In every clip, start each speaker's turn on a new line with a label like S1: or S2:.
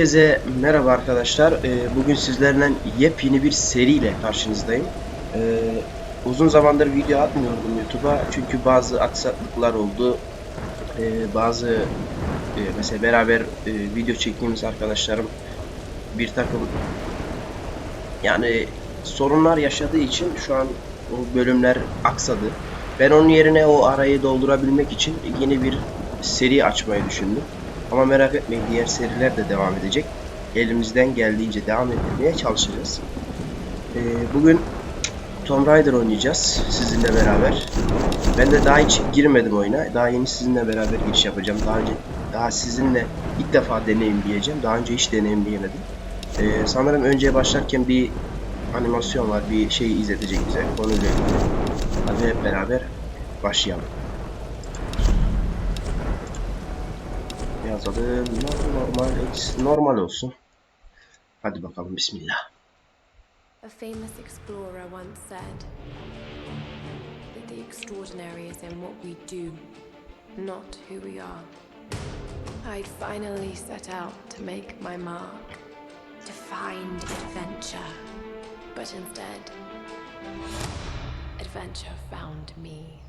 S1: Herkese merhaba arkadaşlar. Ee, Bugün sizlerle yepyeni bir seriyle karşınızdayım. Ee, Uzun zamandır video atmıyordum YouTube'a çünkü bazı aksaklıklar oldu. Ee, Bazı e, mesela beraber e, video çektiğimiz arkadaşlarım bir takım yani sorunlar yaşadığı için şu an o bölümler aksadı. Ben onun yerine o arayı doldurabilmek için yeni bir seri açmayı düşündüm. Ama merak etmeyin diğer seriler de devam edecek. Elimizden geldiğince devam etmeye çalışacağız. Ee, bugün Tomb Raider oynayacağız sizinle beraber. Ben de daha hiç girmedim oyuna. Daha yeni sizinle beraber giriş yapacağım. Daha önce daha sizinle ilk defa deneyimleyeceğim. Daha önce hiç deneyimleyemedim. Ee, sanırım önce başlarken bir animasyon var. Bir şey izletecek bize konuyla ilgili. Hadi hep beraber başlayalım. Yazalım. Normal, normal olsun. Hadi bakalım bismillah.
S2: A famous explorer once said that the extraordinary is in what we do, not who we are. I'd finally set out to make my mark, to find adventure. But instead, adventure found me.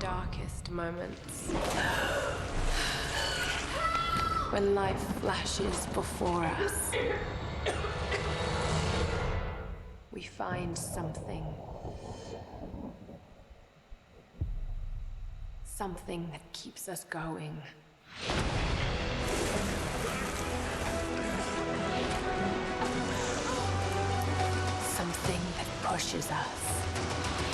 S2: Darkest moments. When life flashes before us, we find something. Something that keeps us going. Something that pushes us.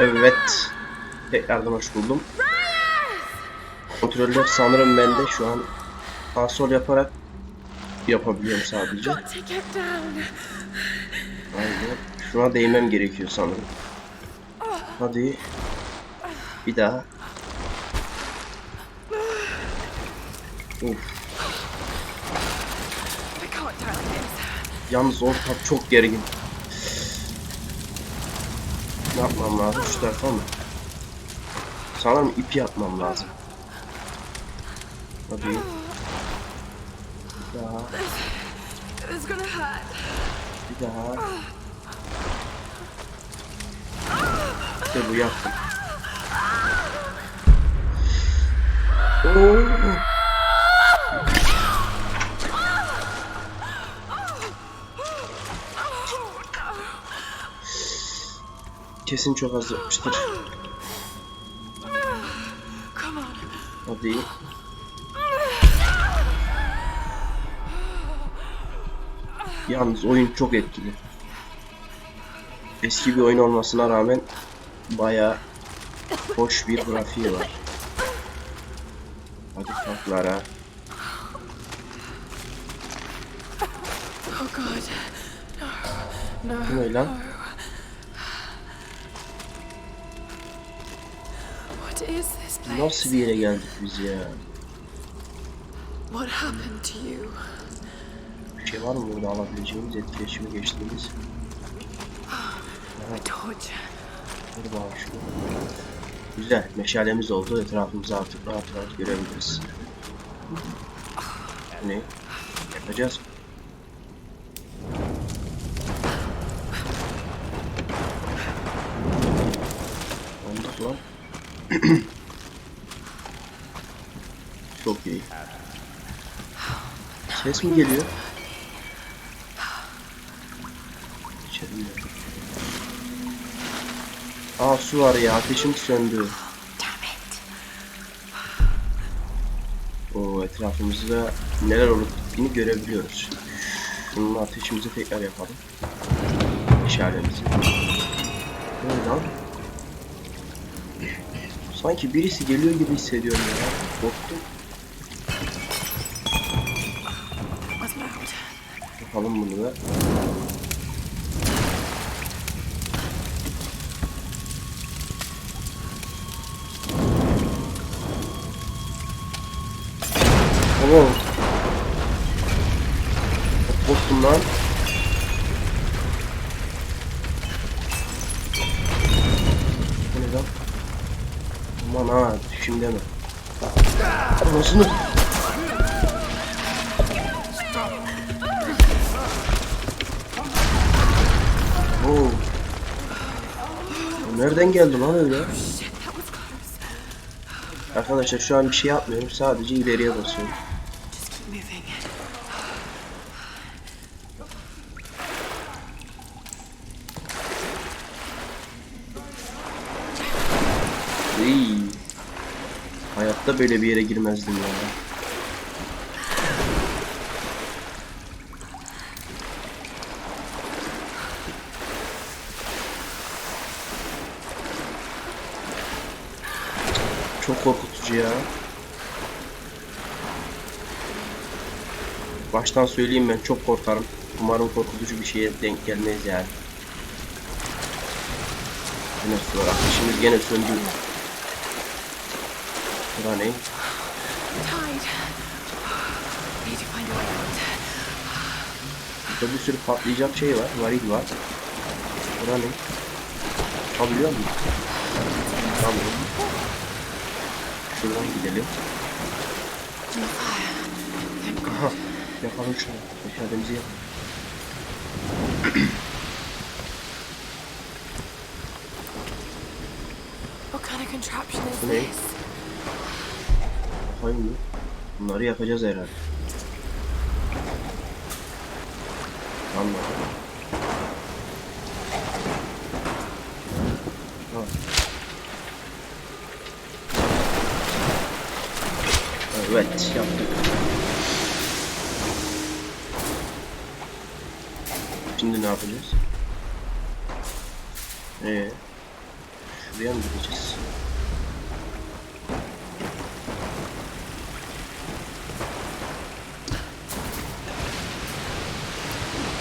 S1: Evet. Tekrardan hoş buldum. Kontroller sanırım bende şu an sağ sol yaparak yapabiliyorum sadece. Aynen. Şuna değmem gerekiyor sanırım. Hadi. Bir daha.
S3: This.
S1: Yalnız ortam çok gergin. Ne yapmam lazım? Şu tarafa mı? Sanırım ipi atmam lazım. Hadi. Bir daha. Bir daha. İşte bu yaptım. Oo. Kesin çok az yapmıştır.
S3: On.
S1: Hadi. Yalnız oyun çok etkili. Eski bir oyun olmasına rağmen baya hoş bir grafiği var. Hadi taklara.
S3: Oh God. No.
S1: Lan? Nasıl bir yere geldik biz ya?
S3: What happened to you?
S1: Bir şey var mı burada alabileceğimiz etkileşimi geçtiğimiz?
S3: Torture.
S1: Dur bakalım şunu. Güzel. Meşalemiz oldu. Etrafımızı artık rahat rahat görebiliriz. Ne? Yapacağız. Ondak lan. Çok iyi. Ses mi geliyor? İçerim ya. Aa su var ya ateşim söndü. O etrafımızda neler olup bittiğini görebiliyoruz. Bununla ateşimizi tekrar yapalım. İşaretimizi. Ne lan? Sanki birisi geliyor gibi hissediyorum ya. Korktum. Yapalım bunu da. Aman ha düşüm deme. Anasını Oo. Nereden geldi lan öyle? Arkadaşlar şu an bir şey yapmıyorum. Sadece ileriye basıyorum. Hayatta böyle bir yere girmezdim ya. Çok korkutucu ya. Baştan söyleyeyim ben çok korkarım. Umarım korkutucu bir şeye denk gelmeyiz yani. Yine su var. Ateşimiz gene söndü. Bura ne?
S3: Tide. Need to find a way out.
S1: Burada bir sürü patlayacak şey var. Varil var. Bura ne? Çıkabiliyor muyum? Tamam. Şuradan gidelim. Aha. Yapalım şunu. Meşalemizi yap.
S3: What kind of contraption is this?
S1: Hayır mı? Bunları yapacağız herhalde. Anladım. Ha. Evet yaptık. Şimdi ne yapacağız? Ee, şuraya mı gideceğiz?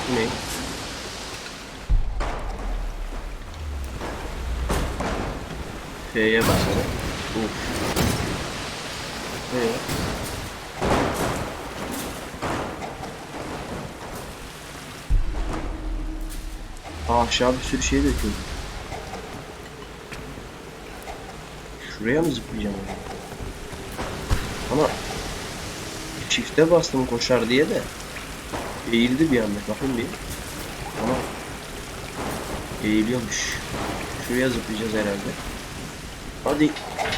S1: Bu Ne? F'ye basalım. Uf. Ee? Aa, aşağı bir sürü şey döküldü. Şuraya mı zıplayacağım? Ama çifte bastım koşar diye de eğildi bir anda. Bakın bir. Ama eğiliyormuş. Şuraya zıplayacağız herhalde. Hadi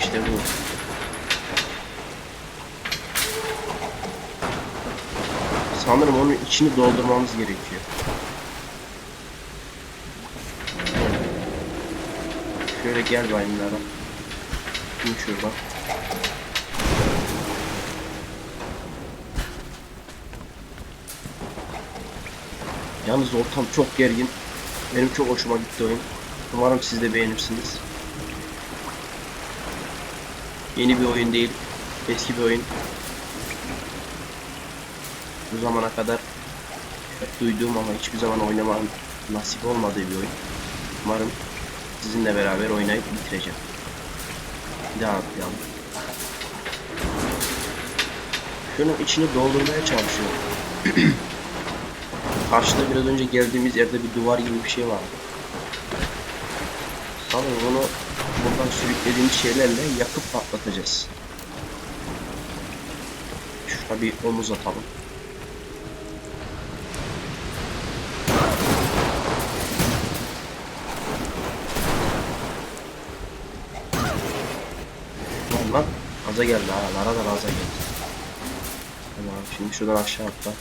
S1: işte bu. Sanırım onun içini doldurmamız gerekiyor. Şöyle gel bayımlara. Şimdi şuradan. Yalnız ortam çok gergin. Benim çok hoşuma gitti oyun. Umarım siz de beğenirsiniz. Yeni bir oyun değil. Eski bir oyun. Bu zamana kadar duyduğum ama hiçbir zaman oynamam nasip olmadığı bir oyun. Umarım sizinle beraber oynayıp bitireceğim. Daha atlayalım. Şunun içini doldurmaya çalışıyorum. Karşıda biraz önce geldiğimiz yerde bir duvar gibi bir şey vardı. Sanırım onu buradan sürüklediğimiz şeylerle yakıp patlatacağız. Şurada bir omuz atalım. Lan gaza geldi ha. Lara da gaza geldi. Tamam şimdi şuradan aşağı atla.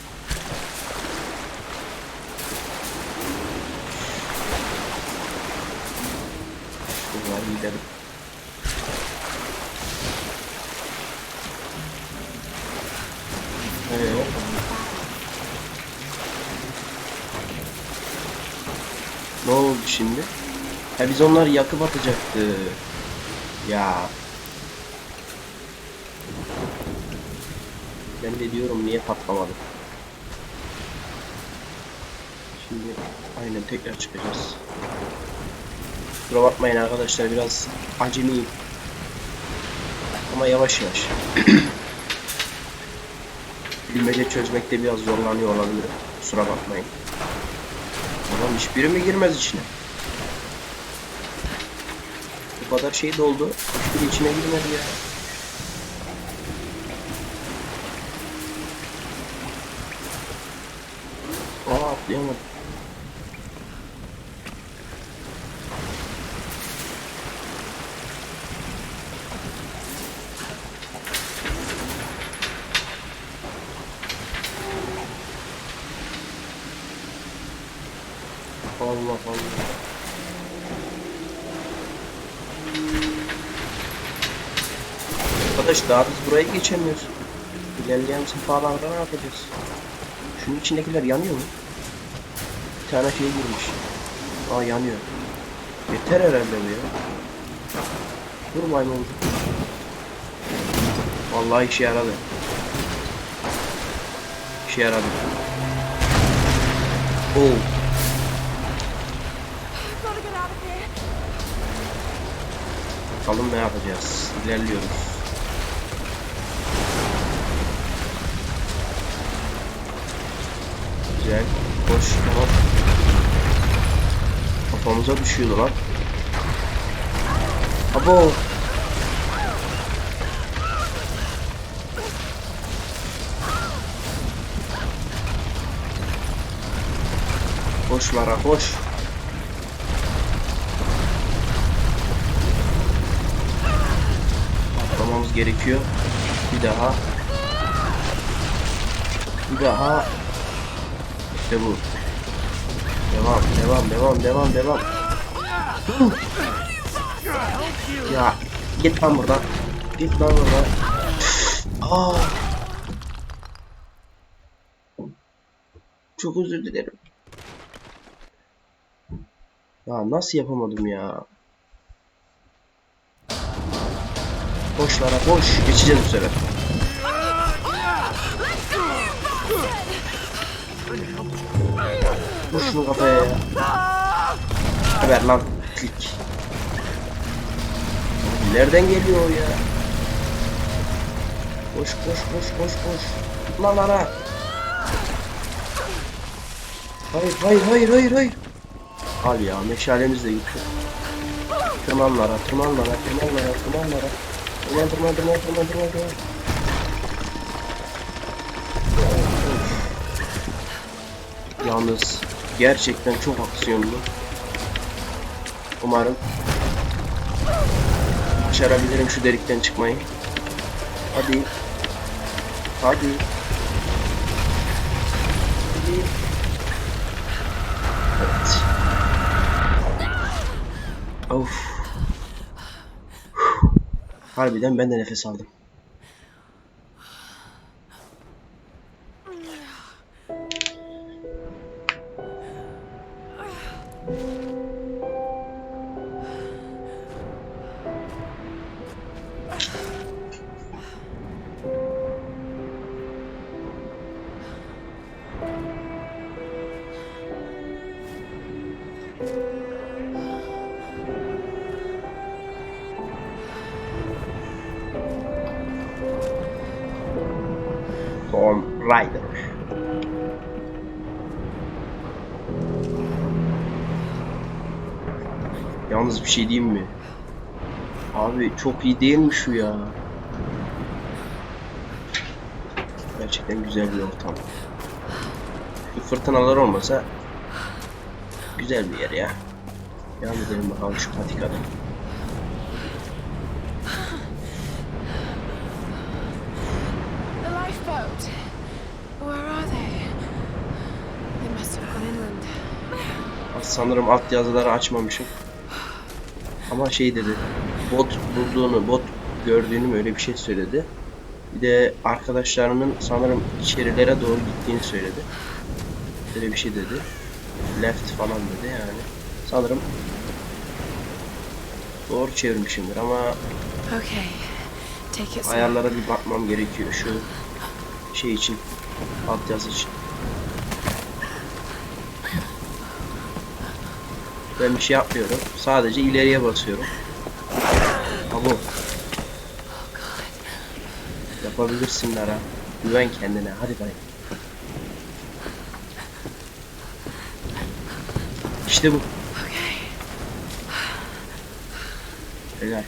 S1: Gidelim. Ne oldu şimdi? Ha biz onları yakıp atacaktık. Ya. Ben de diyorum niye patlamadı. Şimdi aynen tekrar çıkacağız. Kusura bakmayın arkadaşlar biraz acemiyim. Ama yavaş yavaş. Bilmece çözmekte biraz zorlanıyor olabilirim. Kusura bakmayın. Adam hiçbiri mi girmez içine? Bu kadar şey doldu. Hiçbiri içine girmedi ya. Aa atlayamadım. Daha biz buraya geçemiyoruz. İlerleyen safhalarda ne yapacağız? Şunun içindekiler yanıyor mu? Bir tane şey girmiş. Aa yanıyor. Yeter herhalde bu ya. Dur maymun. Vallahi işe yaradı. İşe yaradı. Oo.
S3: Here.
S1: Bakalım ne yapacağız. İlerliyoruz. Güzel. Koş. Tamam. Kafamıza düşüyordu lan. Abo. Koş Lara koş. Atlamamız gerekiyor. Bir daha. Bir daha. İşte bu. Devam, devam, devam, devam, devam. Ya git lan buradan. Git lan buradan. Aa. Çok özür dilerim. Ya nasıl yapamadım ya? Koş Lara koş. Geçeceğiz bu sefer. Vur şunu kafaya ya. Ver lan. Klik. Nereden geliyor o ya? Koş koş koş koş koş. Lan Lara. Hayır hayır hayır hayır hayır. Al ya meşalemiz de gitti. Tırmanlara, tırmanlara, tırmanlara, tırmanlara. Tırman, tırman, tırman, tırman, tırman, tırman. Yalnız gerçekten çok aksiyonlu. Umarım başarabilirim şu delikten çıkmayı. Hadi. Hadi. Hadi. Evet. Of. Harbiden ben de nefes aldım. Tomb Raider. Yalnız bir şey diyeyim mi? Abi çok iyi değil mi şu ya? Gerçekten güzel bir ortam. Şu fırtınalar olmasa güzel bir yer ya. Devam edelim bakalım şu patikada. Sanırım alt yazıları açmamışım. Ama şey dedi. Bot bulduğunu, bot gördüğünü mü öyle bir şey söyledi. Bir de arkadaşlarının sanırım içerilere doğru gittiğini söyledi. Öyle bir şey dedi. Left falan dedi yani. Sanırım doğru çevirmişimdir ama ayarlara bir bakmam gerekiyor şu şey için. Alt yazı için. Ben bir şey yapmıyorum. Sadece ileriye basıyorum. Ha bu. Yapabilirsin Lara. Güven kendine. Hadi bay. İşte bu.
S2: Okay.
S1: Helal.